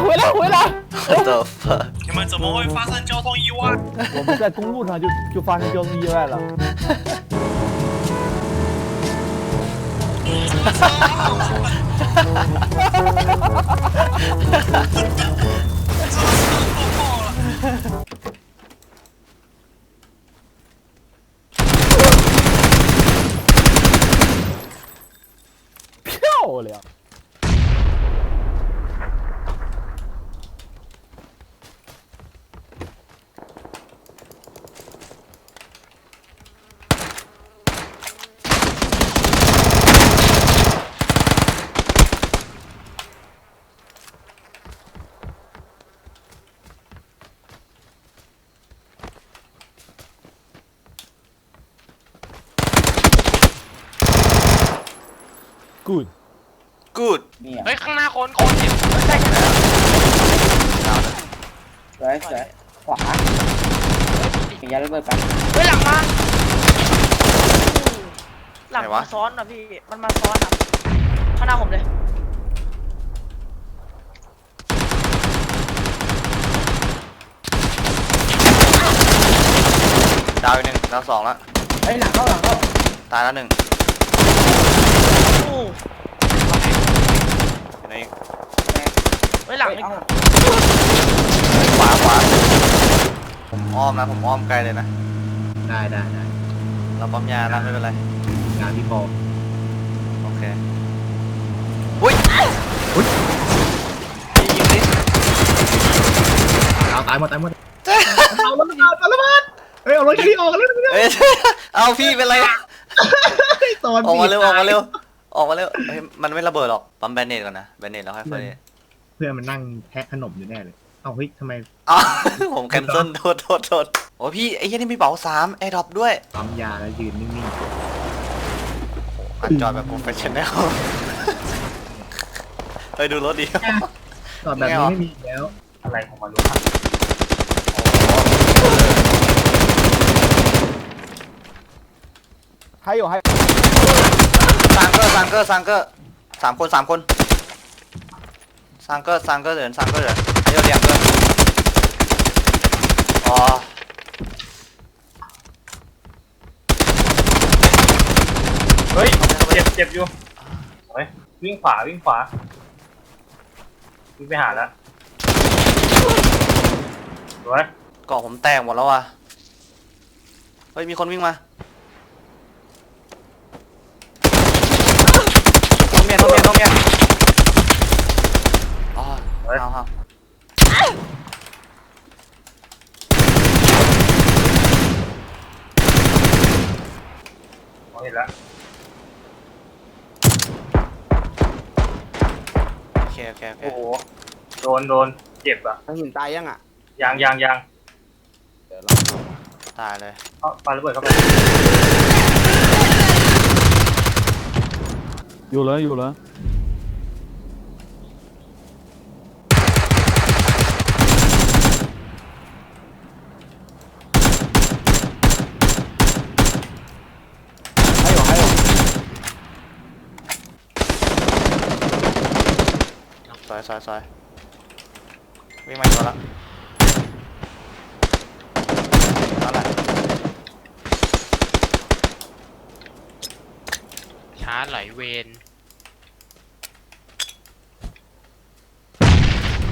回来回来 the fuck 你们怎么会发生交通意外？我们在公路上就就发生交通意外了。漂亮！good。good นี่อะเฮ้ยข้างหน้าคนคนเห็นได้กันแล้วสวยสวยขวามียาระเบิดไปเฮ้ยหลังมา หลังไหนวะมาซ้อนอะพี่ มันมาซ้อนอะข้างหน้าผมเลยดาวอีกหนึ่งดาวสองแล้วเฮ้ยหลังเข้าหลังเข้าตายแล้วหนึ่งโอ้อยู่ ไหนอีกเฮ้ยหลังเฮ้ยอีกเอ้าขวาขวาผมอ้อมนะผมอ้อมไกลเลยนะได้ได้ได้เราปั๊มยานะไม่เป็นไรงานพี่ปอโอเคอุ้ยอุ้ยยิงดิเอาตายหมดตายหมดเอาแล้วมาเอาแล้วมาเฮ้ยเอารถคันนี้ออกกันแล้วนะเอ้ยเอาพี่เป็นไรตอนออกมาเร็วออกมาเร็ว ออกมาเร็วเฮ้ยมันไม่ระเบิดหรอกปั๊มแบนเนตก่อนนะแบนเนตแล้วค่อยเฟิร์ส เพื่อนมันนั่งแทะขนมอยู่แน่เลย เอาเฮ้ยทำไม อ้าว ผมแคนเซิลโทษโทษโทษโอ้ยพี่ไอ้เหี้ยนี่มีเป๋าสามแอร์ดรอปด้วย ปั๊มยาแล้วยืนนิ่ง อัดจอยแบบโปรเฟชชั่นแนล ไปดูรถดิ ๆตอนแบบนี้ไม่มีอีกแล้ว อะไรของมันรู้ครับ 还有还有， สางเกอร์ซางเกอร์ซางเกอร์สามคนสามคนสางเกอร์ซางเกอร์เดินสางเกอร์เดินไอ้เดียงเกอร์อ๋อเฮ้ยเจ็บเจ็บอยู่เฮ้ยวิ่งขวาวิ่งขวาวิ่งไปหาแล้วฮ้ยกาะผมแตกหมดแล้วว่ะเฮ้ยมีคนวิ่งมา ห้องเนี้ยแล้วโอ้โหโดนโดนเจ็บอะ หินตายยังอะยังยังยังเดี๋ยวเราตายเลย เอาปาระเบิดเข้าไปอยู่เลยอยู่เลย ซอยซอยซอยวิ่งมาอีกตัวละนั่นแหละช้าไหลเวน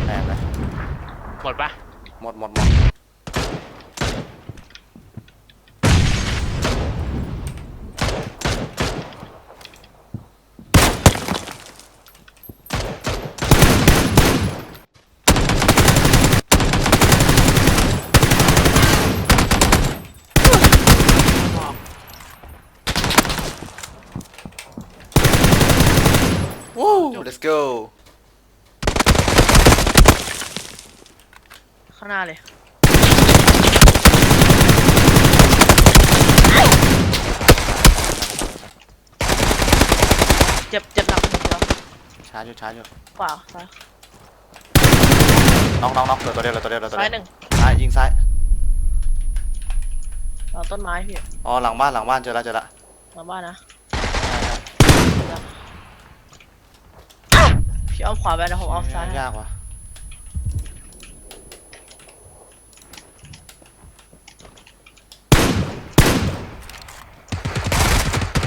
แตกเลยหมดปะหมดหมดหมด วู้ let's go ข้างหน้าเลย เจ็บเจ็บหนักหนึ่งเดียวช้าอยู่ช้าอยู่ขวาซ้ายน้องน้องน้องเหลือตัวเดียวเหลือตัวเดียวเหลือตัวซ้ายเดียวหนึ่งซ้ายยิงซ้ายหลังต้นไม้พี่อ๋อหลังบ้านหลังบ้านเจอแล้วเจอแล้วหลังบ้านนะ อ้อมขวาไปนะผมอ้อมซ้ายยากว่ะ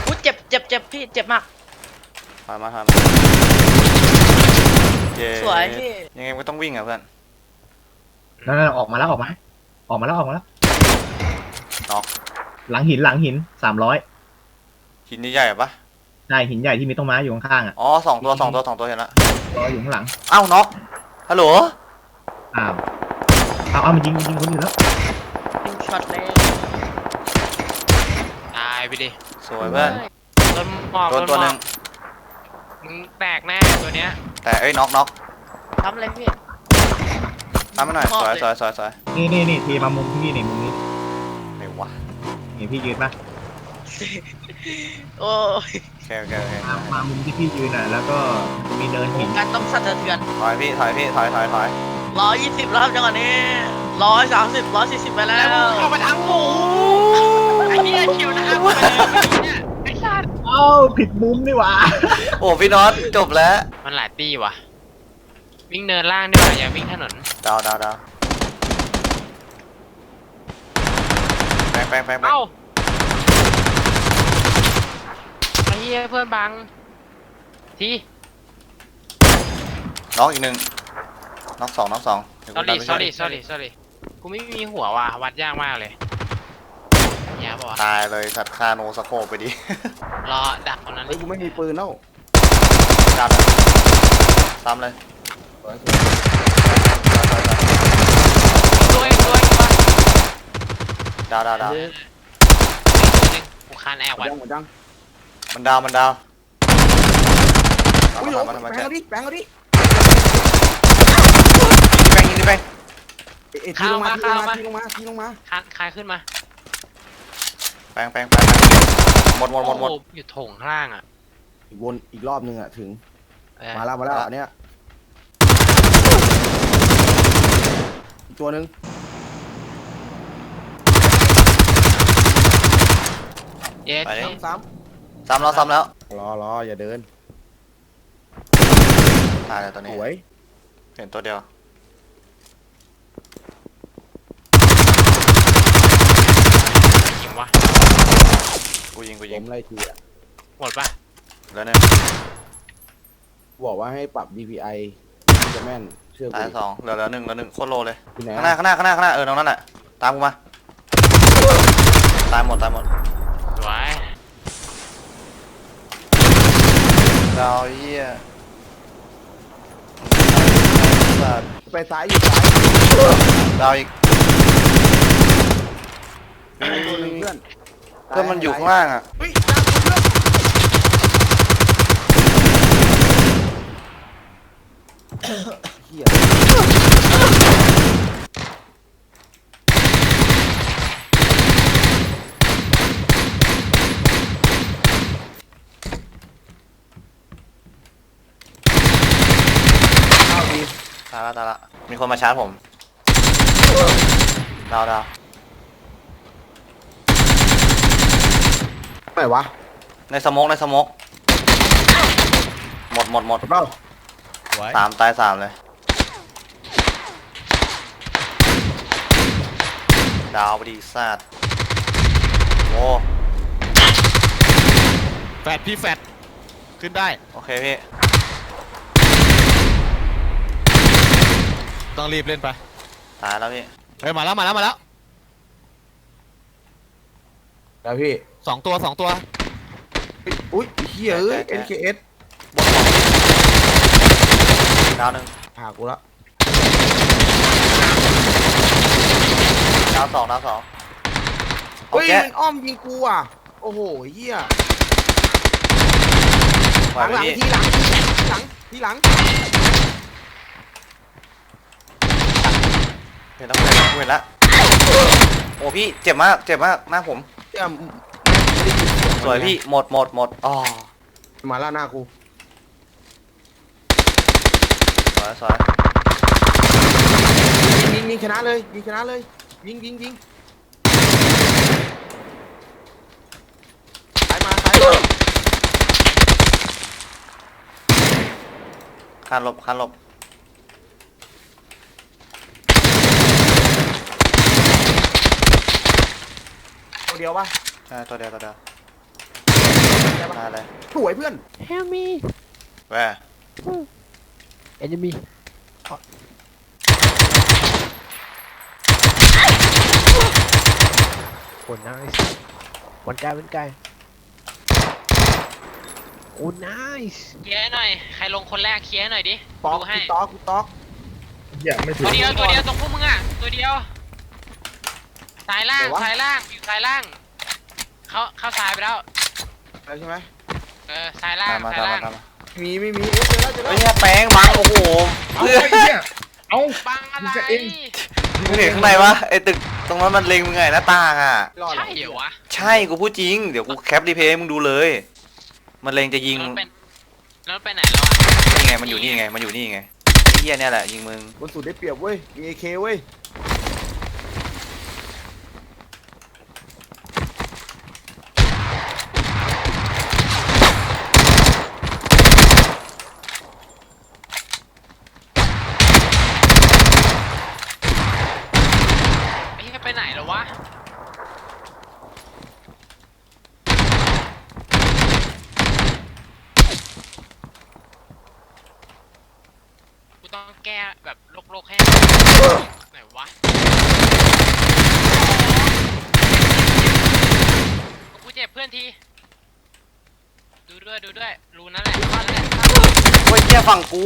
อู้เจ็บเจ็บเจ็บพี่เจ็บมาก ถอยมาถอยมาเย้สวยพี่ ยังไงมัก็ต้องวิ่งอะเพื่อนนั่นออกมาแล้วออกมา ออกมาแล้วออกมาแล้ว หลังหินหลังหินสามร้อยหินใหญ่ปะใช่หินใหญ่ที่มีต้นไม้อยู่ข้างๆอะ อ๋อสองตัวสองตัวสองตัวเห็นละ รออยู่ข้างหลัง เอ้าน็อกฮัลโหลอ้าวเอาเอามันยิงมันยิงคนอื่นแล้วยิงช็อตเลยตายไปดิสวยเพื่อนต้นหมอกตัวต้นตัวหหมนึ่องกมึงแตกแน่ตัวเนี้ย แต่เอ้ยน็อกน็อกทำเลยพี่ทำมาหน่อยมอบสวยเลย สวยสวยสวยนี่นี่นี่ทีมามุมที่นี่นี่มุมนี้ไหนวะนี่พี่ยืนปะโอ้ยโอ เคโอเคโอเคมามามุมที่พี่ยืนอะแล้วก็มันจะมีเนินหินการต้องสั่นสะเทือนถอยพี่ถอยพี่ถอยถอยถอยร้อยยี่สิบแล้วครับจังหวะนี้ร้อยสามสิบร้อยสี่สิบไปแล้วเข้ามาทางหมูไอ้เหี้ยคิวนะครับไปเลยเมื่อกี้เนี่ยไอ้สัตว์เอ้าผิดมุมนี่หว่าโอ้พี่น็อตจบแล้ว มันหลายตีว่ะ วิ่งเนินล่างดีกว่าอย่าวิ่งถนนดาวดาวดาวแปงแปงแปงแปงเอ้า ไอ้เหี้ยเพื่อนบังทีน็อกอีกหนึ่งน็อกสองน็อกสองเดี๋ยวสอกูตามรี่ไปสช่อวยรี่สอรี่สอรี่กูไม่มีหัวว่ะวัดยากมากเลยเนี่ยบอกว่าตายเลยสัตว์คาโนสโคปไปดิ รอดักคนนั้นเฮ้ยกูไม่มีปืนแล้วจับเลยตามเลยด้วยด้วยด้วยดาวดาวดาวหนึ่งกูคานแอหมบดก่อนยังหมดยัง มันดาวมันดาวตามอุ้ยมาโอ้ตามมาแบตามงมาเอาดิแบงเอาดิแบงยิงดิแบงเอ้ยทีลงมาทีลงมาทีลงมาทีลงมาคานคานขึ้นมาแบงแบงแบงหมดหมดหมดหมดโอ้โอยู่โถงข้างล่างอะอีกวนอีกรอบนึงอะถึงเออมาแล้วมาแล้วอันเนี้ยอีกตัวหนึงเย็ดไปดิซ้ ซ้ำแล้วซ้ำแล้วำรอรออย่าเดินตายแล้วตัวสนี้วยเห็นตัวเดียวยิงวะกูยิงกูผยิงมไล่ทีอะหมดปะแล้วเนี่ยบอกว่าให้ปรับ DPI จะแม่นเชื่อกูตายดิสองเหลือเหลือหนึ่งเหลือหนึ่งโคตรโลเลย ที่ไหนข้างหน้าข้างหน้าข้างหน้าข้างหน้าเออตรงนั้นแหละตามกูมา ตายหมดตายหมด สวย ดาวเยี่ยสัตว์ไปซ้ายอยู่ซ้ายดาวอีกตัวหนึงเพื่อนเพื่อนมันอยู่ข้างล่างอะเฮ้ยจ้าคุณเพื่อนเฮียายละตายละมีคนมาชาร์จผมดาวดาวไหนวะในสโมกในสโมกหมดหมดหมดเปล่าสามตายสามเลย ดาวพอดีซาดโอ้แฟดพี่แฟดขึ้นได้ โอเคพี่ ต้องรีบเล่นไปตายแล้วพี่เฮ้ยมาแล้วมาแล้วมาแล้วแล้วพี่สองตัวสองตัวเฮ้ยอุ้ยเฮียเอ้ย NKS ดาวหนึ่งพากูละดาวสองดาวสองโอเฮ้ยเคมันอ้อมยิงกูอะ โอ้โหเฮียไหหวลังไหมหลังพี่ทีหลังทีหลังทีหลัง เห็นแล้วเห็นแล้วเห็นแล้วโอ้พี่เจ็บมากเจ็บมากหน้าผมเฮียไม่ได้ยินเสียงสวยพี่หมดหมดหมดอ๋อมาแล้วหน้ากูสวยสวยยิงยิงชนะเลยยิงชนะเลย ยิงยิงยิงสายมาสายมาคานหลบคานหลบ ตัวเดียวปะใช่ตัวเดียวตัวเดียวใจได้ปะตายเลย สวยเพื่อน Help me แว่ enemy โอ้ nice วันไกลวันไกลโอ้ nice เคลียร์ให้หน่อย ใครลงคนแรกเคลียร์ให้หน่อยดิ ต๊อกดูให้กูต๊อกกูต๊อกเหี้ยไม่ถึตังวเดียวตัวเดียวตรงพวกมึงอะ ตัวเดียว สายล่างสายล่างอยู่สายล่าง เขาเข้าสายไปแล้ว แล้วใช่ไหมเออสายล่าตางมมาสายตามมาล่างตามมามีไม่มีเอ๊ะเจอแล้วเจอแล้เฮ้วยเนี่ยแป้งบังโอ้โหเอาเพื่อนไอ้เหี้ยเอา บังอะไรมึงจะเองมึงเห็นข้างในวะไอ้ตึกตรงนั้นมันเล็งมึงไงหน้าต่างอะ รอดใช่เหรอวะใช่กูพูดจริง เดี๋ยวกูแคปรีเพย์ให้มึงดูเลย มันเล็งจะยิงแล้วมันเป็นแล้วมันไปไหนแล้วอะนี่ไงมันอยู่นี่ไงมันอยู่นี่ไงไอ้เหี้ยเนี่ยแหละยิงมึงบนสุดได้เปรียบเว้ยมีเอเคเว้ย ไอ้เหี้ยไปไหนแล้ววะ กูต้องแก้แบบโลกๆให้ไหนวะกูเจ็บเพื่อนที ดูด้วยดูด้วย รูนั่นแหละนั่นแหละโอ้ยเหี้ยฝั่งกู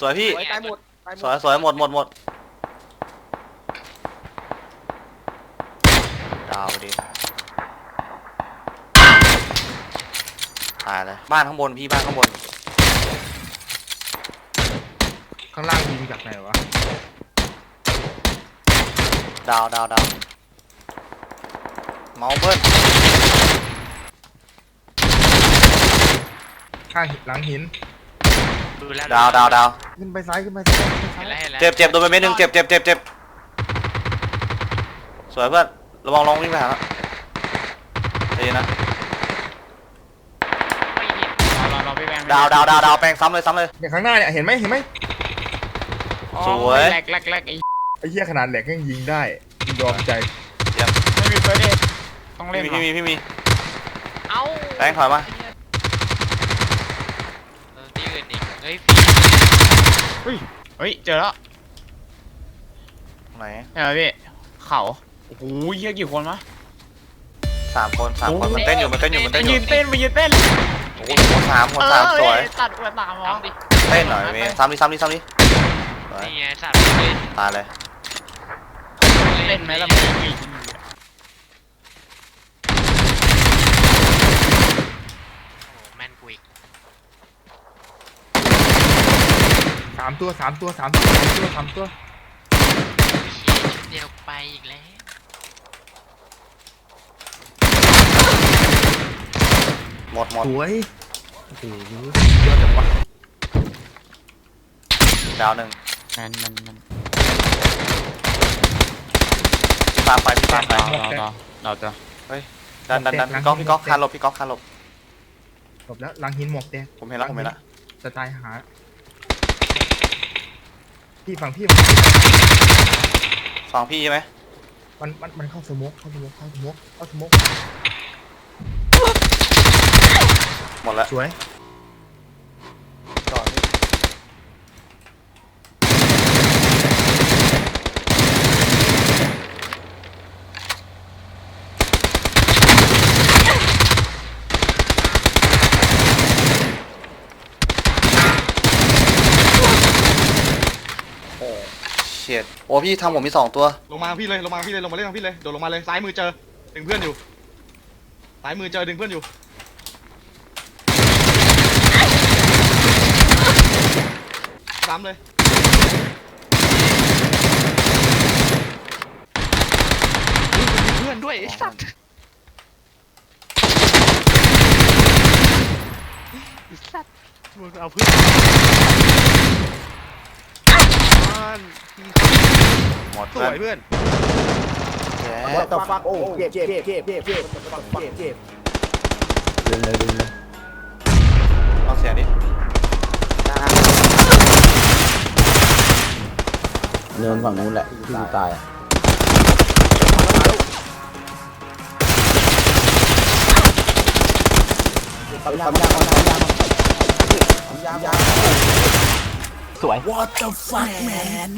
สวยพี่ สวยตายหมดตายหมสวยดสวยหมดหมดหมดดาวดิตายเลยบ้านข้างบนพี่บ้านข้างบน ข้างล่างยิงจากไหนวะ ดาวดาวดาวเมาส์เบิ้ล ข้างหลังหิน ดูแล้วดาวดาวดาวขึ้นไปซ้ายขึ้นไปซ้ายขึ้นไปซ้าเห็ยนแล้วเห็นแล้วเจ็บเจ็บโดนไปเม็ดหนึ่งเจ็บเจ็บเจ็บเจ็บสวยเพื่อนระวังลองวิ่งไปหาแล้วดีนะไม่เห็นรอรอพี่แบงค์ดาวดาวดาวดาวแปลงซ้ำเลยซ้ำเลย เนี่ยข้างหน้าเนี่ยเห็นไหมเห็นไหมสวย แหลกแหลกแหลกไอ้ไอ้เหี้ยขนาดแหลกยังยิงได้ยอมใจไม่มีเฟรเดตต้องพี่เล่นมีพี่มีพี่มีเอ้าแบงค์ถอยมา เออที่อื่นอีกเฮ้ย เฮ้ยเจอแล้วไหนเห็นไหมพี่เขาโอ้โหเฮียกี่คนวะ สามคนสามคนมันเต้นอยู่มันเต้นอยู่มันมัเต้นนอยืยู่นเต้นมันยืนเต้นโอ้โหสามคนสามสวยเออตัดกระตามวะเอาดิเต้นหน่อยเมย์ซ้ำดิซ้ำดิซ้ำดิสวยนี่ไงสัตว์เล่นตายเลย เต้นไหมล่ะมึงอีก โอ้โหแม่นกูอีก สามตัวสามตัวสามตัวสามตัวสามตัวเชี่ยชุดเดียวไปอีกแล้วหมดหมดสวยโอ้โหยอดจังวะดาวหนึ่งมันมันมันพี่ตามไปพี่ตามไปเราเราเราจะดันดันดันพี่ก๊อกพี่ก๊อกคานหลบพี่ก๊อกคานหลบจบแล้วหลังหินหมวกแดงผมเห็นแล้วผมเห็นแล้วสไตล์หา พี่ฝั่งพี่ฝั่งพี่ฟังพี่ใช่ไหมมันมันมันเข้าสโมกเข้าสโมกเข้าสโมกเข้าสโมกหมดแล้วสวย เฉียดโอ้พี่ทำผมมีสองตัว ลงมาพี่เลยลงมาพี่เลยลงมาเล่นกับพี่เลยโดดลงมาเลยซ้ายมือเจอดึงเพื่อนอยู่ซ้ายมือเจอดึงเพื่อนอยู่ซ้ำเลยอุ๊ยมันมีเพื่อนด้วยไอ้สัตว์ไอ้สัตว์มึงเอาเพื่อน อนหมดสวยเพื่อนแหมต่อฟักโอ้เจ็บเจ็บเจ็บเจ็บเจ็บเจ็บเดินเลยเดินเลยเอาเสียดิเดินฝั่งนู้นแหละที่กูตายอะทำยาทำยาทำยาทำยาทำยา สวย What the fuck man